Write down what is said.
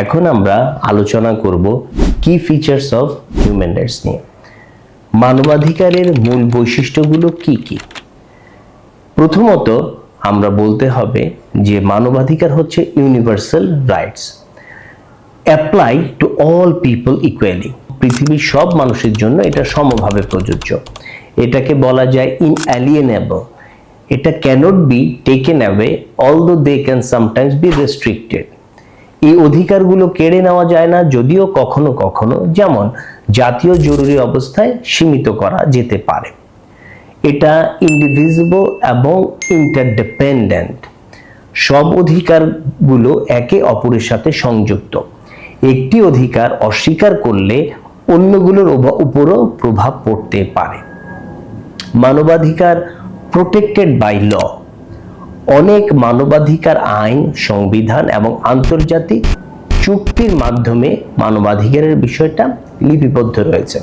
এখন আমরা আলোচনা করব কি ফিচার্স অফ হিউম্যান রাইটস নিয়ে। মানবাধিকারের মূল বৈশিষ্ট্যগুলো কি কি? প্রথমত আমরা বলতে হবে যে মানবাধিকার হচ্ছে universal rights apply to all people equally পৃথিবীর সব মানুষের জন্য এটা সমভাবে প্রযোজ্য। এটাকে বলা যায় ইন ইনঅ্যালিয়েনেবল এটা cannot be taken away although they can sometimes be restricted এই অধিকারগুলো কেড়ে নেওয়া যায় না, যদিও কখনো কখনো যেমন জাতীয় জরুরি অবস্থায় সীমিত করা যেতে পারে। এটা ইন্ডিভিজিবল এবং ইন্টারডিপেন্ডেন্ট সব অধিকারগুলো একে অপরের সাথে সংযুক্ত। একটি অধিকার অস্বীকার করলে অন্যগুলোর উপরও প্রভাব পড়তে পারে। মানবাধিকার প্রোটেক্টেড বাই ল অনেক মানবাধিকার আইন সংবিধান এবং আন্তর্জাতিক চুক্তির মাধ্যমে মানবাধিকারের বিষয়টা লিপিবদ্ধ রয়েছে।